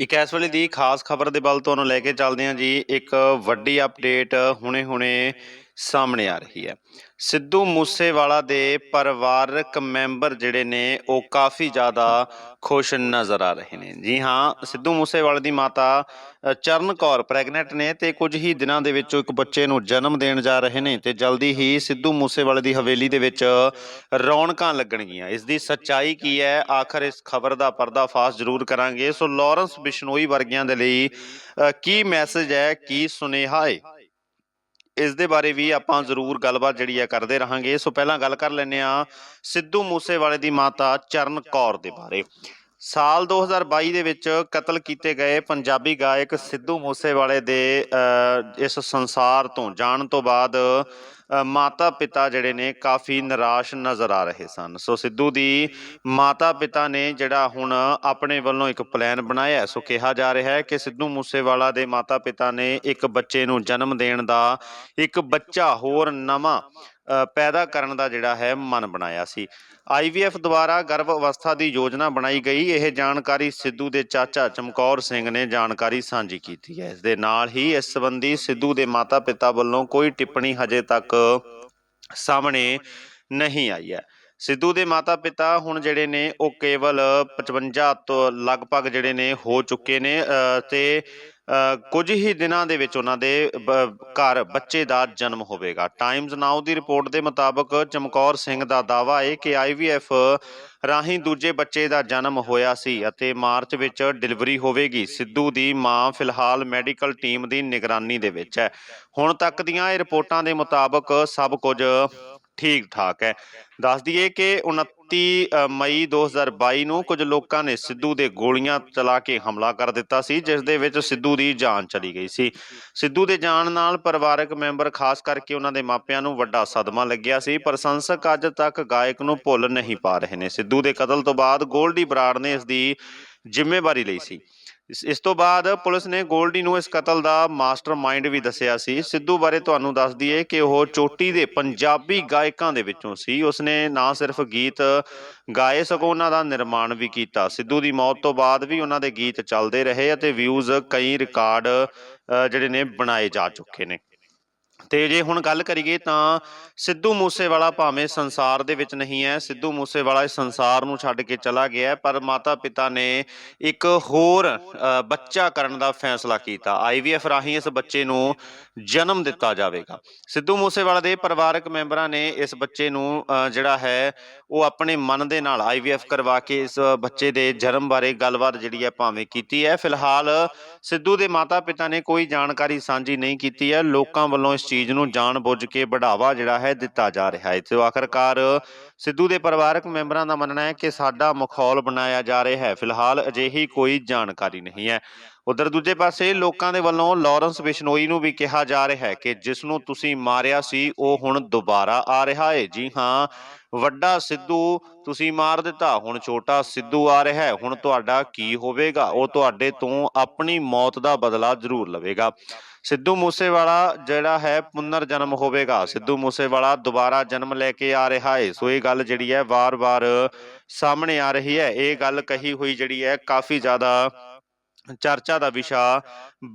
ਇੱਕ ਇਸ ਵੇਲੇ ਦੀ ਖਾਸ ਖਬਰ ਦੇ ਵੱਲ ਤੁਹਾਨੂੰ ਲੈ ਕੇ ਚੱਲਦੇ ਹਾਂ ਜੀ। ਇੱਕ ਵੱਡੀ ਅਪਡੇਟ ਹੁਣੇ-ਹੁਣੇ ਸਾਹਮਣੇ ਆ ਰਹੀ ਹੈ। ਸਿੱਧੂ ਮੂਸੇਵਾਲਾ ਦੇ ਪਰਿਵਾਰਕ ਮੈਂਬਰ ਜਿਹੜੇ ਨੇ, ਉਹ ਕਾਫੀ ਜ਼ਿਆਦਾ ਖੁਸ਼ ਨਜ਼ਰ ਆ ਰਹੇ ਨੇ। ਜੀ ਹਾਂ, ਸਿੱਧੂ ਮੂਸੇਵਾਲੇ ਦੀ ਮਾਤਾ ਚਰਨ ਕੌਰ ਪ੍ਰੈਗਨੈਂਟ ਨੇ ਤੇ ਕੁਝ ਹੀ ਦਿਨਾਂ ਦੇ ਵਿੱਚ ਇੱਕ ਬੱਚੇ ਨੂੰ ਜਨਮ ਦੇਣ ਜਾ ਰਹੇ ਨੇ ਤੇ ਜਲਦੀ ਹੀ ਸਿੱਧੂ ਮੂਸੇਵਾਲੇ ਦੀ ਹਵੇਲੀ ਦੇ ਵਿੱਚ ਰੌਣਕਾਂ ਲੱਗਣਗੀਆਂ। ਇਸ ਦੀ ਸੱਚਾਈ ਕੀ ਹੈ? ਆਖਰ ਇਸ ਖਬਰ ਦਾ ਪਰਦਾਫਾਸ਼ ਜ਼ਰੂਰ ਕਰਾਂਗੇ। ਸੋ ਲਾਰੈਂਸ ਬਿਸ਼ਨੋਈ ਵਰਗਿਆਂ ਦੇ ਲਈ ਕੀ ਮੈਸੇਜ ਹੈ, ਕੀ ਸੁਨੇਹਾ ਹੈ? ਇਸ ਦੇ ਬਾਰੇ ਵੀ ਆਪਾਂ ਜ਼ਰੂਰ ਗੱਲਬਾਤ ਜਿਹੜੀ ਹੈ ਕਰਦੇ ਰਹਾਂਗੇ। ਸੋ ਪਹਿਲਾਂ ਗੱਲ ਕਰ ਲੈਂਦੇ ਆ ਸਿੱਧੂ ਮੂਸੇਵਾਲੇ ਦੀ ਮਾਤਾ ਚਰਨ ਕੌਰ ਦੇ ਬਾਰੇ। ਸਾਲ 2022 ਦੇ ਵਿੱਚ ਕਤਲ ਕੀਤੇ ਗਏ ਪੰਜਾਬੀ ਗਾਇਕ ਸਿੱਧੂ ਮੂਸੇਵਾਲੇ ਦੇ ਅ, ਇਸ ਸੰਸਾਰ ਤੋਂ ਜਾਣ ਤੋਂ ਬਾਅਦ ਮਾਤਾ ਪਿਤਾ ਜਿਹੜੇ ਨੇ ਕਾਫੀ ਨਿਰਾਸ਼ ਨਜ਼ਰ ਆ ਰਹੇ ਸਨ। ਸੋ ਸਿੱਧੂ ਦੀ ਮਾਤਾ ਪਿਤਾ ਨੇ ਜਿਹੜਾ ਹੁਣ ਆਪਣੇ ਵੱਲੋਂ ਇੱਕ ਪਲਾਨ ਬਣਾਇਆ ਸੋ ਕਿਹਾ ਜਾ ਰਿਹਾ ਹੈ ਕਿ ਸਿੱਧੂ ਮੂਸੇਵਾਲਾ ਦੇ ਮਾਤਾ ਪਿਤਾ ਨੇ ਇੱਕ ਬੱਚੇ ਨੂੰ ਜਨਮ ਦੇਣ ਦਾ ਇੱਕ ਬੱਚਾ ਹੋਰ ਨਵਾਂ ਪੈਦਾ ਕਰਨ ਦਾ ਜਿਹੜਾ ਹੈ ਮਨ ਬਣਾਇਆ ਸੀ। ਆਈਵੀਐਫ ਦੁਆਰਾ ਗਰਭ ਅਵਸਥਾ ਦੀ ਯੋਜਨਾ ਬਣਾਈ ਗਈ। ਇਹ ਜਾਣਕਾਰੀ ਸਿੱਧੂ ਦੇ ਚਾਚਾ ਚਮਕੌਰ ਸਿੰਘ ਨੇ ਜਾਣਕਾਰੀ ਸਾਂਝੀ ਕੀਤੀ ਹੈ। ਇਸ ਦੇ ਨਾਲ ਹੀ ਇਸ ਸੰਬੰਧੀ ਸਿੱਧੂ ਦੇ ਮਾਤਾ-ਪਿਤਾ ਵੱਲੋਂ ਕੋਈ ਟਿੱਪਣੀ ਹਜੇ ਤੱਕ ਸਾਹਮਣੇ ਨਹੀਂ ਆਈ ਹੈ। ਸਿੱਧੂ ਦੇ ਮਾਤਾ-ਪਿਤਾ ਹੁਣ ਜਿਹੜੇ ਨੇ ਉਹ ਕੇਵਲ 55 ਤੋਂ ਲਗਭਗ ਜਿਹੜੇ ਨੇ ਹੋ ਚੁੱਕੇ ਨੇ ਅ, ਤੇ ਕੁਝ ਹੀ ਦਿਨਾਂ ਦੇ ਵਿੱਚ ਉਹਨਾਂ ਦੇ ਘਰ ਬੱਚੇ ਦਾ ਜਨਮ ਹੋਵੇਗਾ। ਟਾਈਮਜ਼ ਨਾਓ ਦੀ ਰਿਪੋਰਟ ਦੇ ਮੁਤਾਬਕ ਚਮਕੌਰ ਸਿੰਘ ਦਾ ਦਾਅਵਾ ਹੈ ਕਿ ਆਈਵੀਐਫ ਰਾਹੀਂ ਦੂਜੇ ਬੱਚੇ ਦਾ ਜਨਮ ਹੋਇਆ ਸੀ ਅਤੇ ਮਾਰਚ ਵਿੱਚ ਡਿਲੀਵਰੀ ਹੋਵੇਗੀ। ਸਿੱਧੂ ਦੀ ਮਾਂ ਫਿਲਹਾਲ ਮੈਡੀਕਲ ਟੀਮ ਦੀ ਨਿਗਰਾਨੀ ਦੇ ਵਿੱਚ ਹੈ। ਹੁਣ ਤੱਕ ਦੀਆਂ ਇਹ ਰਿਪੋਰਟਾਂ ਦੇ ਮੁਤਾਬਕ ਸਭ ਕੁਝ ਠੀਕ ਠਾਕ ਹੈ। ਦੱਸ ਦਈਏ ਕਿ 29 ਅ, ਮਈ 2022 ਨੂੰ ਕੁਝ ਲੋਕਾਂ ਨੇ ਸਿੱਧੂ ਦੇ ਗੋਲੀਆਂ ਚਲਾ ਕੇ ਹਮਲਾ ਕਰ ਦਿੱਤਾ ਸੀ ਜਿਸ ਦੇ ਵਿੱਚ ਸਿੱਧੂ ਦੀ ਜਾਨ ਚਲੀ ਗਈ ਸੀ। ਸਿੱਧੂ ਦੇ ਜਾਣ ਨਾਲ ਪਰਿਵਾਰਕ ਮੈਂਬਰ ਖਾਸ ਕਰਕੇ ਉਹਨਾਂ ਦੇ ਮਾਪਿਆਂ ਨੂੰ ਵੱਡਾ ਸਦਮਾ ਲੱਗਿਆ ਸੀ ਪ੍ਰਸ਼ੰਸਕ ਅੱਜ ਤੱਕ ਗਾਇਕ ਨੂੰ ਭੁੱਲ ਨਹੀਂ ਪਾ ਰਹੇ ਨੇ। ਸਿੱਧੂ ਦੇ ਕਤਲ ਤੋਂ ਬਾਅਦ ਗੋਲਡੀ ਬਰਾੜ ਨੇ ਇਸ ਦੀ ਜ਼ਿੰਮੇਵਾਰੀ ਲਈ ਸੀ। ਇਸ- ਇਸ ਤੋਂ ਬਾਅਦ ਪੁਲਿਸ ਨੇ ਗੋਲਡੀ ਨੂੰ ਇਸ ਕਤਲ ਦਾ ਮਾਸਟਰਮਾਈਂਡ ਵੀ ਦੱਸਿਆ ਸੀ। ਸਿੱਧੂ ਬਾਰੇ ਤੁਹਾਨੂੰ ਦੱਸ ਦਈਏ ਕਿ ਉਹ ਚੋਟੀ ਦੇ ਪੰਜਾਬੀ ਗਾਇਕਾਂ ਦੇ ਵਿੱਚੋਂ ਸੀ। ਉਸਨੇ ਨਾ ਸਿਰਫ ਗੀਤ ਗਾਏ, ਸਗੋਂ ਉਹਨਾਂ ਦਾ ਨਿਰਮਾਣ ਵੀ ਕੀਤਾ। ਸਿੱਧੂ ਦੀ ਮੌਤ ਤੋਂ ਬਾਅਦ ਵੀ ਉਹਨਾਂ ਦੇ ਗੀਤ ਚੱਲਦੇ ਰਹੇ ਅਤੇ ਵਿਊਜ਼ ਕਈ ਰਿਕਾਰਡ ਜਿਹੜੇ ਨੇ ਬਣਾਏ ਜਾ ਚੁੱਕੇ ਨੇ। ਤੇ ਜੇ ਹੁਣ ਗੱਲ ਕਰੀਏ ਤਾਂ ਸਿੱਧੂ ਮੂਸੇਵਾਲਾ ਭਾਵੇਂ ਸੰਸਾਰ ਦੇ ਵਿੱਚ ਨਹੀਂ ਹੈ ਸਿੱਧੂ ਮੂਸੇਵਾਲਾ ਇਸ ਸੰਸਾਰ ਨੂੰ ਛੱਡ ਕੇ ਚਲਾ ਗਿਆ ਪਰ ਮਾਤਾ ਪਿਤਾ ਨੇ ਇੱਕ ਹੋਰ ਅ, ਬੱਚਾ ਕਰਨ ਦਾ ਫੈਸਲਾ ਕੀਤਾ। ਆਈਵੀਐਫ ਰਾਹੀਂ ਇਸ ਬੱਚੇ ਨੂੰ ਜਨਮ ਦਿੱਤਾ ਜਾਵੇਗਾ। ਸਿੱਧੂ ਮੂਸੇਵਾਲਾ ਦੇ ਪਰਿਵਾਰਕ ਮੈਂਬਰਾਂ ਨੇ ਇਸ ਬੱਚੇ ਨੂੰ ਅ, ਜਿਹੜਾ ਹੈ ਉਹ ਆਪਣੇ ਮਨ ਦੇ ਨਾਲ ਆਈਵੀਐਫ ਕਰਵਾ ਕੇ ਇਸ ਬੱਚੇ ਦੇ ਜਨਮ ਬਾਰੇ ਗੱਲਬਾਤ ਜਿਹੜੀ ਹੈ ਭਾਵੇਂ ਕੀਤੀ ਹੈ। ਫਿਲਹਾਲ ਸਿੱਧੂ ਦੇ ਮਾਤਾ-ਪਿਤਾ ਨੇ ਕੋਈ ਜਾਣਕਾਰੀ ਸਾਂਝੀ ਨਹੀਂ ਕੀਤੀ ਹੈ। ਲੋਕਾਂ ਵੱਲੋਂ ਇਸ ਚੀਜ਼ ਨੂੰ ਜਾਣਬੁੱਝ ਕੇ ਬੜਾਵਾ ਜਿਹੜਾ ਹੈ ਦਿੱਤਾ ਜਾ ਰਿਹਾ ਹੈ। ਤੇ ਆਖਰਕਾਰ ਸਿੱਧੂ ਦੇ ਪਰਿਵਾਰਕ ਮੈਂਬਰਾਂ ਦਾ ਮੰਨਣਾ ਹੈ ਕਿ ਸਾਡਾ ਮਖੌਲ ਬਣਾਇਆ ਜਾ ਰਿਹਾ ਹੈ। ਫਿਲਹਾਲ ਅਜਿਹੀ ਕੋਈ ਜਾਣਕਾਰੀ ਨਹੀਂ ਹੈ। ਉਧਰ ਦੂਜੇ ਪਾਸੇ ਲੋਕਾਂ ਦੇ ਵੱਲੋਂ ਲਾਰੈਂਸ ਬਿਸ਼ਨੋਈ ਨੂੰ ਵੀ ਕਿਹਾ ਜਾ ਰਿਹਾ ਹੈ ਕਿ ਜਿਸ ਨੂੰ ਤੁਸੀਂ ਮਾਰਿਆ ਸੀ, ਉਹ ਹੁਣ ਦੁਬਾਰਾ ਆ ਰਿਹਾ ਹੈ। ਜੀ ਹਾਂ, ਵੱਡਾ ਸਿੱਧੂ ਤੁਸੀਂ ਮਾਰ ਦਿੱਤਾ, ਹੁਣ ਛੋਟਾ ਸਿੱਧੂ ਆ ਰਿਹਾ ਹੈ। ਹੁਣ ਤੁਹਾਡਾ ਕੀ ਹੋਵੇਗਾ? ਉਹ ਤੁਹਾਡੇ ਤੋਂ ਆਪਣੀ ਮੌਤ ਦਾ ਬਦਲਾ ਜ਼ਰੂਰ ਲਵੇਗਾ। ਸਿੱਧੂ ਮੂਸੇਵਾਲਾ ਜਿਹੜਾ ਹੈ ਪੁਨਰ ਜਨਮ ਹੋਵੇਗਾ। ਸਿੱਧੂ ਮੂਸੇਵਾਲਾ ਦੁਬਾਰਾ ਜਨਮ ਲੈ ਕੇ ਆ ਰਿਹਾ ਹੈ। ਸੋ ਇਹ ਗੱਲ ਜਿਹੜੀ ਹੈ, ਵਾਰ-ਵਾਰ ਸਾਹਮਣੇ ਆ ਰਹੀ ਹੈ। ਇਹ ਗੱਲ ਕਹੀ ਹੋਈ ਜਿਹੜੀ ਹੈ, ਕਾਫੀ ਜ਼ਿਆਦਾ ਚਰਚਾ ਦਾ ਵਿਸ਼ਾ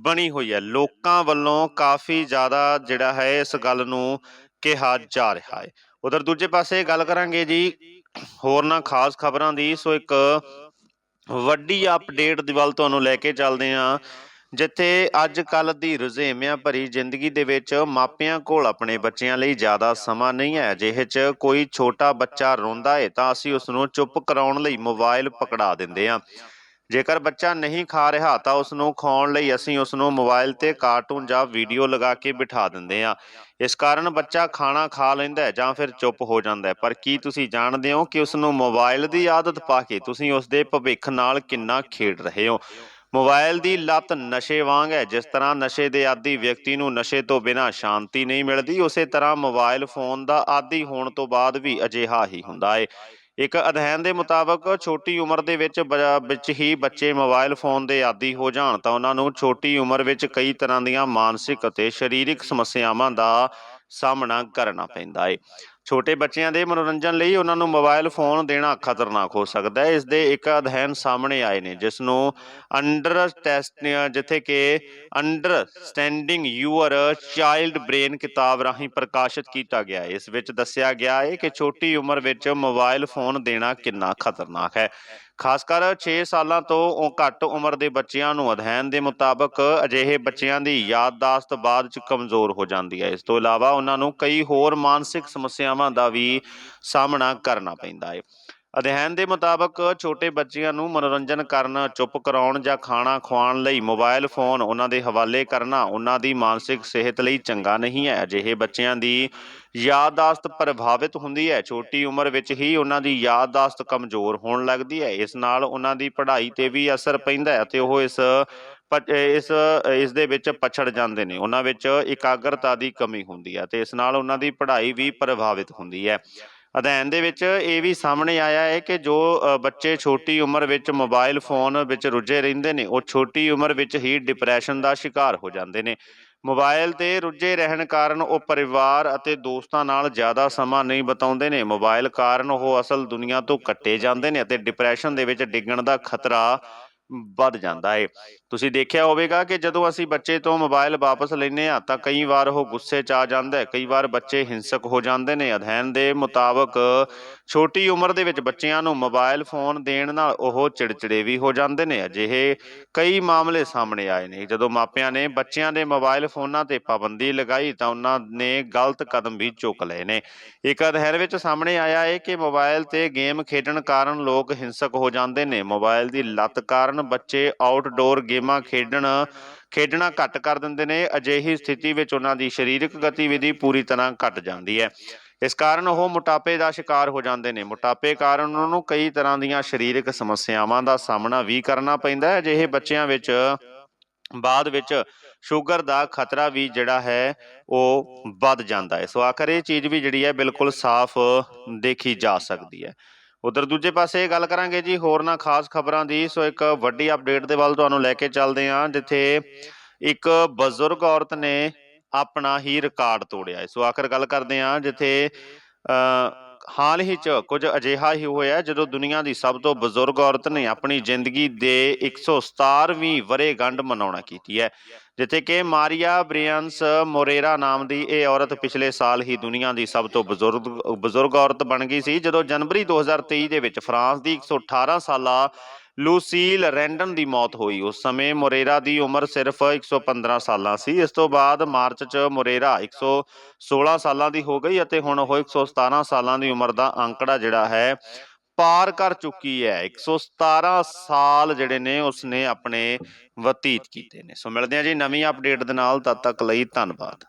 ਬਣੀ ਹੋਈ ਹੈ। ਲੋਕਾਂ ਵੱਲੋਂ ਕਾਫੀ ਜ਼ਿਆਦਾ ਜਿਹੜਾ ਹੈ ਇਸ ਗੱਲ ਨੂੰ ਕਿਹਾ ਜਾ ਰਿਹਾ ਹੈ। ਉਧਰ ਦੂਜੇ ਪਾਸੇ ਗੱਲ ਕਰਾਂਗੇ ਜੀ ਹੋਰਨਾਂ ਖਾਸ ਖਬਰਾਂ ਦੀ। ਸੋ ਇੱਕ ਵੱਡੀ ਅਪਡੇਟ ਦੀ ਵੱਲ ਤੁਹਾਨੂੰ ਲੈ ਕੇ ਚੱਲਦੇ ਹਾਂ। ਜਿੱਥੇ ਅੱਜ ਕੱਲ ਦੀ ਰੁਝੇਵਿਆਂ ਭਰੀ ਜ਼ਿੰਦਗੀ ਦੇ ਵਿੱਚ ਮਾਪਿਆਂ ਕੋਲ ਆਪਣੇ ਬੱਚਿਆਂ ਲਈ ਜ਼ਿਆਦਾ ਸਮਾਂ ਨਹੀਂ ਹੈ। ਜਿਹੇ 'ਚ ਕੋਈ ਛੋਟਾ ਬੱਚਾ ਰੋਂਦਾ ਹੈ ਤਾਂ ਅਸੀਂ ਉਸ ਨੂੰ ਚੁੱਪ ਕਰਾਉਣ ਲਈ ਮੋਬਾਈਲ ਪਕੜਾ ਦਿੰਦੇ ਹਾਂ। ਜੇਕਰ ਬੱਚਾ ਨਹੀਂ ਖਾ ਰਿਹਾ ਤਾਂ ਉਸ ਨੂੰ ਖਾਣ ਲਈ ਅਸੀਂ ਉਸ ਨੂੰ ਮੋਬਾਈਲ ਤੇ ਕਾਰਟੂਨ ਜਾਂ ਵੀਡੀਓ ਲਗਾ ਕੇ ਬਿਠਾ ਦਿੰਦੇ ਹਾਂ। ਇਸ ਕਾਰਨ ਬੱਚਾ ਖਾਣਾ ਖਾ ਲੈਂਦਾ ਹੈ ਜਾਂ ਫਿਰ ਚੁੱਪ ਹੋ ਜਾਂਦਾ ਹੈ। ਪਰ ਕੀ ਤੁਸੀਂ ਜਾਣਦੇ ਹੋ ਕਿ ਉਸ ਨੂੰ ਮੋਬਾਈਲ ਦੀ ਆਦਤ ਪਾ ਕੇ ਤੁਸੀਂ ਉਸ ਦੇ ਭਵਿੱਖ ਨਾਲ ਕਿੰਨਾ ਖੇਡ ਰਹੇ ਹੋ? ਮੋਬਾਈਲ ਦੀ ਲਤ ਨਸ਼ੇ ਵਾਂਗ ਹੈ। ਜਿਸ ਤਰ੍ਹਾਂ ਨਸ਼ੇ ਦੇ ਆਦੀ ਵਿਅਕਤੀ ਨੂੰ ਨਸ਼ੇ ਤੋਂ ਬਿਨਾਂ ਸ਼ਾਂਤੀ ਨਹੀਂ ਮਿਲਦੀ, ਉਸੇ ਤਰ੍ਹਾਂ ਮੋਬਾਈਲ ਫੋਨ ਦਾ ਆਦੀ ਹੋਣ ਤੋਂ ਬਾਅਦ ਵੀ ਅਜਿਹਾ ਹੀ ਹੁੰਦਾ ਹੈ। ਇੱਕ ਅਧਿਐਨ ਦੇ ਮੁਤਾਬਕ, ਛੋਟੀ ਉਮਰ ਦੇ ਵਿੱਚ ਬ- ਵਿੱਚ ਹੀ ਬੱਚੇ ਮੋਬਾਈਲ ਫੋਨ ਦੇ ਆਦੀ ਹੋ ਜਾਣ ਤਾਂ ਉਹਨਾਂ ਨੂੰ ਛੋਟੀ ਉਮਰ ਵਿੱਚ ਕਈ ਤਰ੍ਹਾਂ ਦੀਆਂ ਮਾਨਸਿਕ ਅਤੇ ਸਰੀਰਕ ਸਮੱਸਿਆਵਾਂ ਦਾ ਸਾਹਮਣਾ ਕਰਨਾ ਪੈਂਦਾ ਹੈ ਛੋਟੇ ਬੱਚਿਆਂ ਦੇ ਮਨੋਰੰਜਨ ਲਈ ਉਹਨਾਂ ਨੂੰ ਮੋਬਾਈਲ ਫੋਨ ਦੇਣਾ ਖਤਰਨਾਕ ਹੋ ਸਕਦਾ ਹੈ। ਇਸ ਦੇ ਇੱਕ ਅਧਿਐਨ ਸਾਹਮਣੇ ਆਏ ਨੇ, ਜਿਸ ਨੂੰ ਅੰਡਰ ਟੈਸਟ ਜਿੱਥੇ ਕਿ understanding your child brain ਕਿਤਾਬ ਰਾਹੀਂ ਪ੍ਰਕਾਸ਼ਿਤ ਕੀਤਾ ਗਿਆ ਹੈ। ਇਸ ਵਿੱਚ ਦੱਸਿਆ ਗਿਆ ਹੈ ਕਿ ਛੋਟੀ ਉਮਰ ਵਿੱਚ ਮੋਬਾਈਲ ਫੋਨ ਦੇਣਾ ਕਿੰਨਾ ਖਤਰਨਾਕ ਹੈ। ਖਾਸ ਕਰ 6 ਸਾਲਾਂ ਤੋਂ ਉਹ ਘੱਟ ਉਮਰ ਦੇ ਬੱਚਿਆਂ ਨੂੰ ਅਧਿਐਨ ਦੇ ਮੁਤਾਬਕ ਅਜਿਹੇ ਬੱਚਿਆਂ ਦੀ ਯਾਦਦਾਸ਼ਤ ਬਾਅਦ ਚ ਕਮਜ਼ੋਰ ਹੋ ਜਾਂਦੀ ਹੈ। ਇਸ ਤੋਂ ਇਲਾਵਾ ਉਹਨਾਂ ਨੂੰ ਕਈ ਹੋਰ ਮਾਨਸਿਕ ਸਮੱਸਿਆਵਾਂ ਦਾ ਵੀ ਸਾਹਮਣਾ ਕਰਨਾ ਪੈਂਦਾ ਹੈ ਅਧਿਐਨ ਦੇ ਮੁਤਾਬਕ ਛੋਟੇ ਬੱਚਿਆਂ ਨੂੰ ਮਨੋਰੰਜਨ ਕਰਨ, ਚੁੱਪ ਕਰਾਉਣ ਜਾਂ ਖਾਣਾ ਖਵਾਉਣ ਲਈ ਮੋਬਾਈਲ ਫੋਨ ਉਹਨਾਂ ਦੇ ਹਵਾਲੇ ਕਰਨਾ ਉਹਨਾਂ ਦੀ ਮਾਨਸਿਕ ਸਿਹਤ ਲਈ ਚੰਗਾ ਨਹੀਂ ਹੈ। ਅਜਿਹੇ ਬੱਚਿਆਂ ਦੀ ਯਾਦਦਾਸ਼ਤ ਪ੍ਰਭਾਵਿਤ ਹੁੰਦੀ ਹੈ। ਛੋਟੀ ਉਮਰ ਵਿੱਚ ਹੀ ਉਹਨਾਂ ਦੀ ਯਾਦਦਾਸ਼ਤ ਕਮਜ਼ੋਰ ਹੋਣ ਲੱਗਦੀ ਹੈ। ਇਸ ਨਾਲ ਉਹਨਾਂ ਦੀ ਪੜ੍ਹਾਈ ਤੇ ਵੀ ਅਸਰ ਪੈਂਦਾ ਹੈ ਅਤੇ ਉਹ ਇਸ ਇਸ ਇਸ ਦੇ ਵਿੱਚ ਪਛੜ ਜਾਂਦੇ ਨੇ। ਉਹਨਾਂ ਵਿੱਚ ਇਕਾਗਰਤਾ ਦੀ ਕਮੀ ਹੁੰਦੀ ਹੈ ਤੇ ਇਸ ਨਾਲ ਉਹਨਾਂ ਦੀ ਪੜ੍ਹਾਈ ਵੀ ਪ੍ਰਭਾਵਿਤ ਹੁੰਦੀ ਹੈ। ਅਧਿਐਨ ਦੇ ਵਿੱਚ ਇਹ ਵੀ ਸਾਹਮਣੇ ਆਇਆ ਹੈ ਕਿ ਜੋ ਬੱਚੇ ਛੋਟੀ ਉਮਰ ਵਿੱਚ ਮੋਬਾਈਲ ਫੋਨ ਵਿੱਚ ਰੁੱਝੇ ਰਹਿੰਦੇ ਨੇ, ਉਹ ਛੋਟੀ ਉਮਰ ਵਿੱਚ ਹੀ ਡਿਪਰੈਸ਼ਨ ਦਾ ਸ਼ਿਕਾਰ ਹੋ ਜਾਂਦੇ ਨੇ। ਮੋਬਾਈਲ ਤੇ ਰੁੱਝੇ ਰਹਿਣ ਕਾਰਨ ਉਹ ਪਰਿਵਾਰ ਅਤੇ ਦੋਸਤਾਂ ਨਾਲ ਜ਼ਿਆਦਾ ਸਮਾਂ ਨਹੀਂ ਬਿਤਾਉਂਦੇ ਨੇ। ਮੋਬਾਈਲ ਕਾਰਨ ਉਹ ਅਸਲ ਦੁਨੀਆ ਤੋਂ ਕੱਟੇ ਜਾਂਦੇ ਨੇ ਅਤੇ ਡਿਪਰੈਸ਼ਨ ਦੇ ਵਿੱਚ ਡਿੱਗਣ ਦਾ ਖਤਰਾ ਵੱਧ ਜਾਂਦਾ ਹੈ। ਤੁਸੀਂ ਦੇਖਿਆ ਹੋਵੇਗਾ ਕਿ ਜਦੋਂ ਅਸੀਂ ਬੱਚੇ ਤੋਂ ਮੋਬਾਈਲ ਵਾਪਸ ਲੈਂਦੇ ਆ ਤਾਂ ਕਈ ਵਾਰ ਉਹ ਗੁੱਸੇ 'ਚ ਆ ਜਾਂਦਾ ਹੈ, ਕਈ ਵਾਰ ਬੱਚੇ ਹਿੰਸਕ ਹੋ ਜਾਂਦੇ ਨੇ। ਅਧਿਐਨ ਦੇ ਮੁਤਾਬਕ ਛੋਟੀ ਉਮਰ ਦੇ ਵਿੱਚ ਬੱਚਿਆਂ ਨੂੰ ਮੋਬਾਈਲ ਫੋਨ ਦੇਣ ਨਾਲ ਉਹ ਚਿੜਚਿੜੇ ਵੀ ਹੋ ਜਾਂਦੇ ਨੇ। ਅਜਿਹੇ ਕਈ ਮਾਮਲੇ ਸਾਹਮਣੇ ਆਏ ਨੇ। ਜਦੋਂ ਮਾਪਿਆਂ ਨੇ ਬੱਚਿਆਂ ਦੇ ਮੋਬਾਈਲ ਫੋਨਾਂ ਤੇ ਪਾਬੰਦੀ ਲਗਾਈ ਤਾਂ ਉਹਨਾਂ ਨੇ ਗਲਤ ਕਦਮ ਵੀ ਚੁੱਕ ਲਏ ਨੇ। ਇੱਕ ਅਧਿਐਨ ਵਿੱਚ ਸਾਹਮਣੇ ਆਇਆ ਹੈ ਕਿ ਮੋਬਾਈਲ ਤੇ ਗੇਮ ਖੇਡਣ ਕਾਰਨ ਲੋਕ ਹਿੰਸਕ ਹੋ ਜਾਂਦੇ ਨੇ। ਮੋਬਾਈਲ ਦੀ ਲੱਤ ਕਾਰਨ ਬੱਚੇ ਆਊਟਡੋਰ ਗੇਮਾਂ ਖੇਡਣ, ਖੇਡਣਾ ਘੱਟ ਕਰ ਦਿੰਦੇ ਨੇ, ਅਜਿਹੀ ਸਥਿਤੀ ਵਿੱਚ ਉਹਨਾਂ ਦੀ ਸਰੀਰਕ ਗਤੀਵਿਧੀ ਪੂਰੀ ਤਰ੍ਹਾਂ ਘਟ ਜਾਂਦੀ ਹੈ। ਇਸ ਕਾਰਨ ਉਹ ਮੋਟਾਪੇ ਦਾ ਸ਼ਿਕਾਰ ਹੋ ਜਾਂਦੇ ਨੇ। ਮੋਟਾਪੇ ਕਾਰਨ ਉਹਨਾਂ ਨੂੰ ਕਈ ਤਰ੍ਹਾਂ ਦੀਆਂ ਸਰੀਰਕ ਸਮੱਸਿਆਵਾਂ ਦਾ ਸਾਹਮਣਾ ਵੀ ਕਰਨਾ ਪੈਂਦਾ ਹੈ। ਅਜਿਹੇ ਬੱਚਿਆਂ ਵਿੱਚ ਬਾਅਦ ਵਿੱਚ ਸ਼ੂਗਰ ਦਾ ਖਤਰਾ ਵੀ ਜਿਹੜਾ ਹੈ, ਉਹ ਵੱਧ ਜਾਂਦਾ ਹੈ। ਸੋ ਆਖਰ ਇਹ ਚੀਜ਼ ਵੀ ਜਿਹੜੀ ਹੈ, ਬਿਲਕੁਲ ਸਾਫ਼ ਦੇਖੀ ਜਾ ਸਕਦੀ ਹੈ। ਉਧਰ ਦੂਜੇ ਪਾਸੇ ਗੱਲ ਕਰਾਂਗੇ ਜੀ, ਹੋਰ ਨਾ ਖਾਸ ਖਬਰਾਂ ਦੀ। ਸੋ ਇੱਕ ਵੱਡੀ ਅਪਡੇਟ ਦੇ ਵੱਲ ਤੁਹਾਨੂੰ ਲੈ ਕੇ ਚੱਲਦੇ ਹਾਂ, ਜਿੱਥੇ ਇੱਕ ਬਜ਼ੁਰਗ ਔਰਤ ਨੇ ਆਪਣਾ ਹੀ ਰਿਕਾਰਡ ਤੋੜਿਆ। ਹੈ ਸੋ ਆਖਰ ਗੱਲ ਕਰਦੇ ਹਾਂ, ਜਿੱਥੇ ਅ ਹਾਲ ਹੀ ਚ ਕੁਝ ਅਜਿਹਾ ਹੀ ਹੋਇਆ, ਜਦੋਂ ਦੁਨੀਆ ਦੀ ਸਭ ਤੋਂ ਬਜ਼ੁਰਗ ਔਰਤ ਨੇ ਆਪਣੀ ਜ਼ਿੰਦਗੀ ਦੇ 117ਵੀਂ ਵਰ੍ਹੇਗੰਢ ਮਨਾਉਣਾ ਕੀਤੀ ਹੈ। ਜਿੱਥੇ ਕਿ ਮਾਰੀਆ ਬ੍ਰੀਅੰਸ ਮੋਰੇਰਾ ਨਾਮ ਦੀ ਇਹ ਔਰਤ ਪਿਛਲੇ ਸਾਲ ਹੀ ਦੁਨੀਆ ਦੀ ਸਭ ਤੋਂ ਬਜ਼ੁਰਗ ਬਜ਼ੁਰਗ ਔਰਤ ਬਣ ਗਈ ਸੀ, ਜਦੋਂ ਜਨਵਰੀ 2023 ਦੇ ਵਿੱਚ ਫਰਾਂਸ ਦੀ 118 ਸਾਲਾ ਲੂਸੀਲ ਰੈਂਡਨ ਦੀ ਮੌਤ ਹੋਈ। ਉਸ ਸਮੇਂ ਮੋਰੇਰਾ ਦੀ ਉਮਰ ਸਿਰਫ 115 ਸਾਲਾਂ ਸੀ। ਇਸ ਤੋਂ ਬਾਅਦ ਮਾਰਚ 'ਚ ਮੋਰੇਰਾ 116 ਸਾਲਾਂ ਦੀ ਹੋ ਗਈ ਅਤੇ ਹੁਣ ਉਹ 117 ਸਾਲਾਂ ਦੀ ਉਮਰ ਦਾ ਅੰਕੜਾ ਜਿਹੜਾ ਹੈ ਪਾਰ ਕਰ ਚੁੱਕੀ ਹੈ। 117 ਸਾਲ ਜਿਹੜੇ ਨੇ, ਉਸਨੇ ਆਪਣੇ ਬਤੀਤ ਕੀਤੇ ਨੇ। ਸੋ ਮਿਲਦੇ ਆ ਜੀ ਨਵੀਂ ਅਪਡੇਟ ਦੇ ਨਾਲ। ਤਦ ਤੱਕ ਲਈ ਧੰਨਵਾਦ।